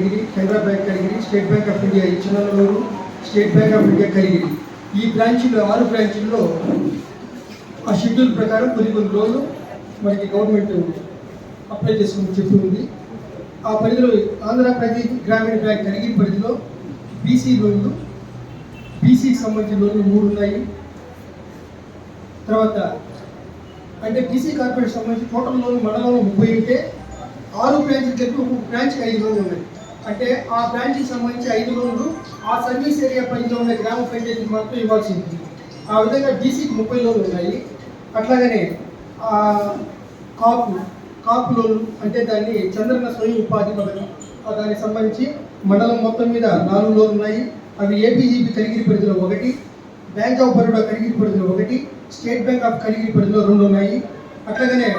Karigiri Canara bank కలిగి State Bank of India ఇచ్చినల్లూరు State Bank of India కలిగి ఈ బ్రాంచ్లో ఆరు బ్రాంచ్ల్లో ఆ షెడ్యూల్ ప్రకారం కొన్ని కొన్ని రోజులు మనకి గవర్నమెంట్ అప్లై చేసుకుని చెప్పి ఉంది. ఆ పరిధిలో ఆంధ్రప్రదేశ్ గ్రామీణ బ్యాంక్ కలిగిన పరిధిలో బీసీ లోన్లు బీసీకి సంబంధించిన లోన్లు మూడు ఉన్నాయి. తర్వాత అంటే బీసీ కార్పొరేషన్ సంబంధించి టోటల్ లోన్ మండలంలో ముప్పై ఉంటే ఆరు బ్రాంచ్లు చెప్పి ఒక్కొక్క బ్రాంచ్కి ఐదు లోన్లు ఉన్నాయి. అంటే ఆ బ్రాంచ్కి సంబంధించి ఐదు లోన్లు ఆ సర్వీస్ ఏరియా పరిధిలో ఉన్న గ్రామ పంచాయతీకి మాత్రం ఇవ్వాల్సి ఉంటుంది ఆ విధంగా డీసీకి ముప్పై లోన్లు ఉన్నాయి. అట్లాగనే కాపు కాపు లోన్లు అంటే దాన్ని చంద్రన స్వయం ఉపాధి పథకం. దానికి సంబంధించి మండలం మొత్తం మీద నాలుగు లోన్లు ఉన్నాయి. అవి ఏపీజీపీ కలిగిరి పరిధిలో ఒకటి బ్యాంక్ ఆఫ్ బరోడా కలిగిరి పరిధిలో ఒకటి స్టేట్ బ్యాంక్ ఆఫ్ కలిగిరి పరిధిలో రెండు ఉన్నాయి. అట్లాగనే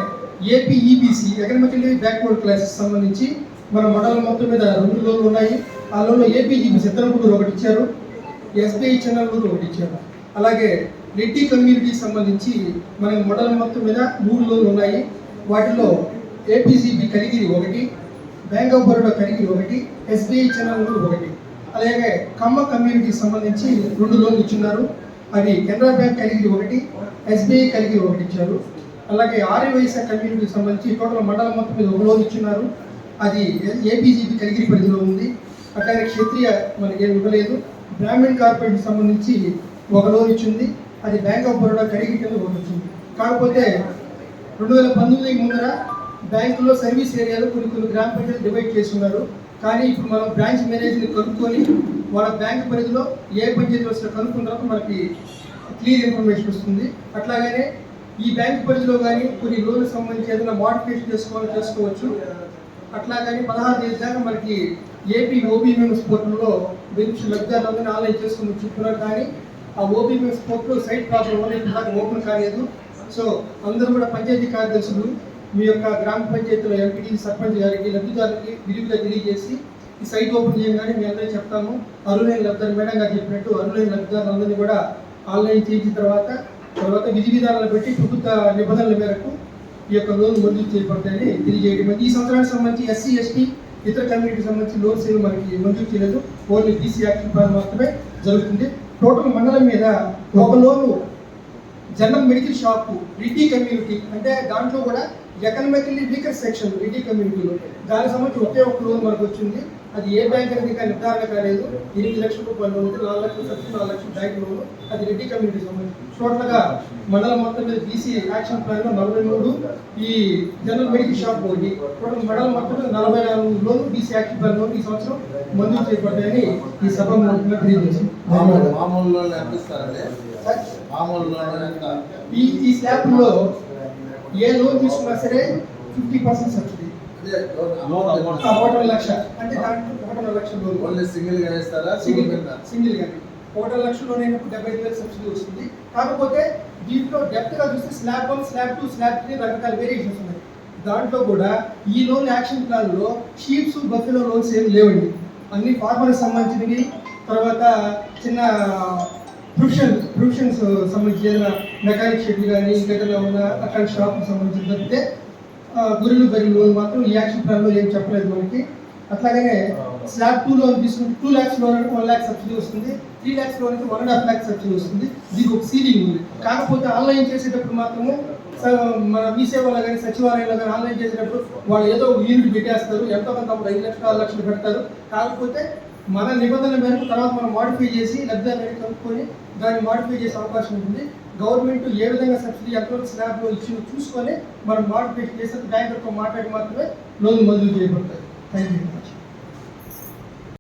ఏపీఈబీసీ ఎకనామికల్లీ బ్యాక్వర్డ్ క్లాసెస్ సంబంధించి మన మండలం మొత్తం మీద రెండు లోన్లు ఉన్నాయి. ఆ లోన్లో ఏపీజీబీ సిద్ధనపూర్ ఒకటి ఇచ్చారు. ఎస్బీఐ చెన్నూరు ఒకటి ఇచ్చారు. అలాగే రెడ్డి కమ్యూనిటీకి సంబంధించి మన మండలం మొత్తం మీద మూడు లోన్లు ఉన్నాయి. వాటిలో ఏపీజీబీ కలిగిరి ఒకటి బ్యాంక్ ఆఫ్ బరోడా కలిగిరి ఒకటి ఎస్బీఐ చెన్నూరు ఒకటి. అలాగే కమ్మ కమ్యూనిటీకి సంబంధించి రెండు లోన్లు ఇచ్చున్నారు. అవి కెనరా బ్యాంక్ కలిగిరి ఒకటి ఎస్బీఐ కలిగిరి ఒకటి ఇచ్చారు. అలాగే ఆర్యవైశ్య కమ్యూనిటీకి సంబంధించి టోటల్ మండలం మొత్తం మీద ఒక లోన్ ఇచ్చున్నారు అది ఏపీజీబీ కలిగిరి పరిధిలో ఉంది. అట్లాగే క్షత్రియ మనకి ఏమి ఇవ్వలేదు. బ్రాహ్మణ్ కార్పొరేట్కి సంబంధించి ఒక లోన్ ఇచ్చింది. అది బ్యాంక్ ఆఫ్ బరోడా కడిగి కింద ఒకటి వచ్చింది కాకపోతే రెండు వేల పంతొమ్మిది ముందర బ్యాంకులో సర్వీస్ ఏరియాలో కొన్ని కొన్ని గ్రామ పంచాయతీ డివైడ్ చేస్తున్నారు. కానీ ఇప్పుడు మనం బ్రాంచ్ మేనేజర్ని కనుక్కొని వాళ్ళ బ్యాంక్ పరిధిలో ఏ పంచాయతీ వస్తుందో కనుక్కున్న తర్వాత మనకి క్లియర్ ఇన్ఫర్మేషన్ వస్తుంది. అట్లాగనే ఈ బ్యాంక్ పరిధిలో కానీ కొన్ని లోన్లకు సంబంధించి ఏదైనా మోడిఫికేషన్ చేసుకోవాలి చేసుకోవచ్చు. అట్లా కానీ పదహారు తేదీ మనకి ఏపీ ఓబీఎంఎస్ పోర్టల్లో బెనిఫిషియల్ లబ్ధిదారులందరినీ ఆన్లైన్ చేసుకుని చెప్తున్నారు కానీ ఆ ఓబీఎంఎస్ పోర్టల్ సైట్ ప్రాబ్లం వల్ల ఇప్పుడు ఓపెన్ కాలేదు. సో అందరూ కూడా పంచాయతీ కార్యదర్శులు మీ యొక్క గ్రామ పంచాయతీలో ఎంపీటీ సర్పంచ్ గారికి లబ్ధిదారులకి విరివిగా తెలియజేసి ఈ సైట్ ఓపెన్ చేయగానే మీ అందరికీ చెప్తాము. అరుణైన లబ్ధిదారు మేడం గారు చెప్పినట్టు అరులైన లబ్ధిదారులందరినీ కూడా ఆన్లైన్ చేసిన తర్వాత తర్వాత విధి విధానాలు పెట్టి ప్రభుత్వ నిబంధనల మేరకు ఈ యొక్క లోన్ మంజూరు చేయబడతాయని తెలియజేయడం ఈ సంవత్సరానికి సంబంధించి ఎస్సీ ఎస్టీ ఇతర కమ్యూనిటీకి సంబంధించి లోన్స్ ఏమి మనకి మంజూరు చేయలేదు. ఓన్లీ బీసీ యాక్ట్ ప్రకారం మాత్రమే జరుగుతుంది. టోటల్ మండలం మీద ఒక లోను జనరల్ మెడికల్ షాప్ రిటీ కమ్యూనిటీ అంటే దాంట్లో కూడా ఎకనామికల్లీ వీకర్ సెక్షన్ రిటీ కమ్యూనిటీలో. దానికి సంబంధించి ఒకే ఒక లోన్ మనకు వచ్చింది. అది ఏ బ్యాంక్ అనేది ఇంకా నిర్ధారణ కాలేదు. ఎనిమిది లక్షల రూపాయలు లోన్ నాలుగు లక్షల సబ్సిడీ నాలుగు లక్షల బ్యాంక్ లోన్. అది రెడ్డి కమ్యూనిటీ సంబంధించి. టోటల్గా మండలం మొత్తం మీద బీసీ యాక్షన్ ప్లాన్లో నలభై మూడు. ఈ జనరల్ మెడికల్ షాప్ ఒకటి టోటల్ మండలం మొత్తం మీద నలభై నాలుగు loan BC action plan loan ఈ సంవత్సరం మంజూరు చేయబడ్డాయని ఈ సభ మామూలు మామూలు ఈ ఈ స్లాబ్లో ఏ లోన్ తీసుకున్నా సరే ఫిఫ్టీ పర్సెంట్ సబ్సిడీ. ఒకటి లక్ష. అంటే దాంట్లో ఒకటి లక్ష లోన్ ఓన్లీ సింగిల్గా ఇస్తారా సింగిల్ సింగిల్ కింద సింగిల్ గాని ఒకటి లక్ష లోన్ అయినప్పుడు డెబ్బై ఐదు వేలు సబ్సిడీ వస్తుంది కాకపోతే దీంట్లో డెప్త్గా చూస్తే slab one slab two slab three రకరకాల వేరియేషన్స్ ఉన్నాయి. దాంట్లో కూడా ఈ లోన్ యాక్షన్ ప్లాన్లో షీప్స్ బఫెలో లోన్స్ ఏమి లేవండి. అన్ని ఫార్మర్ సంబంధించినవి తర్వాత చిన్న ప్రొఫెషన్ ప్రొఫెషన్స్ సంబంధించి ఏదైనా మెకానిక్ షెడ్ కానీ ఇంకేదైనా ఉన్న అట్లాంటి షాప్ సంబంధించి తప్పితే బర్రెలు లోన్ మాత్రం ఈ యాక్షన్ ప్లాన్లో ఏం చెప్పలేదు మనకి. అట్లాగనే స్లాబ్ టూ లోన్ తీసుకుంటే టూ ల్యాక్స్ లోన్ అంటే వన్ ల్యాక్ సబ్సిడీ వస్తుంది త్రీ ల్యాక్స్ లోన్ అయితే one and half lakh subsidy వస్తుంది. దీనికి ఒక సీలింగ్ ఉంది. కాకపోతే ఆన్లైన్ చేసేటప్పుడు మాత్రము మన మీ సేవలో కానీ సచివాలయంలో కానీ ఆన్లైన్ చేసేటప్పుడు వాళ్ళు ఏదో ఒక యూనిట్ పెట్టేస్తారు. ఎంతో కొంత ఐదు లక్షలు ఆరు లక్షలు పెడతారు. కాకపోతే మన నిబంధనల మేరకు తర్వాత మనం మాడిఫై చేసి లబ్ధిదారుని కనుక్కొని దాన్ని మాడిఫై చేసే అవకాశం ఉంటుంది. గవర్నమెంట్ ఏ విధంగా సబ్సిడీ ఎంతవరకు స్లాబ్లో ఇచ్చిందో చూసుకొని మనం మాడిఫికేషన్ చేస్తే బ్యాంకులతో మాట్లాడి మాత్రమే లోన్ మంజూరు చేయబడతాయి. Thank you very much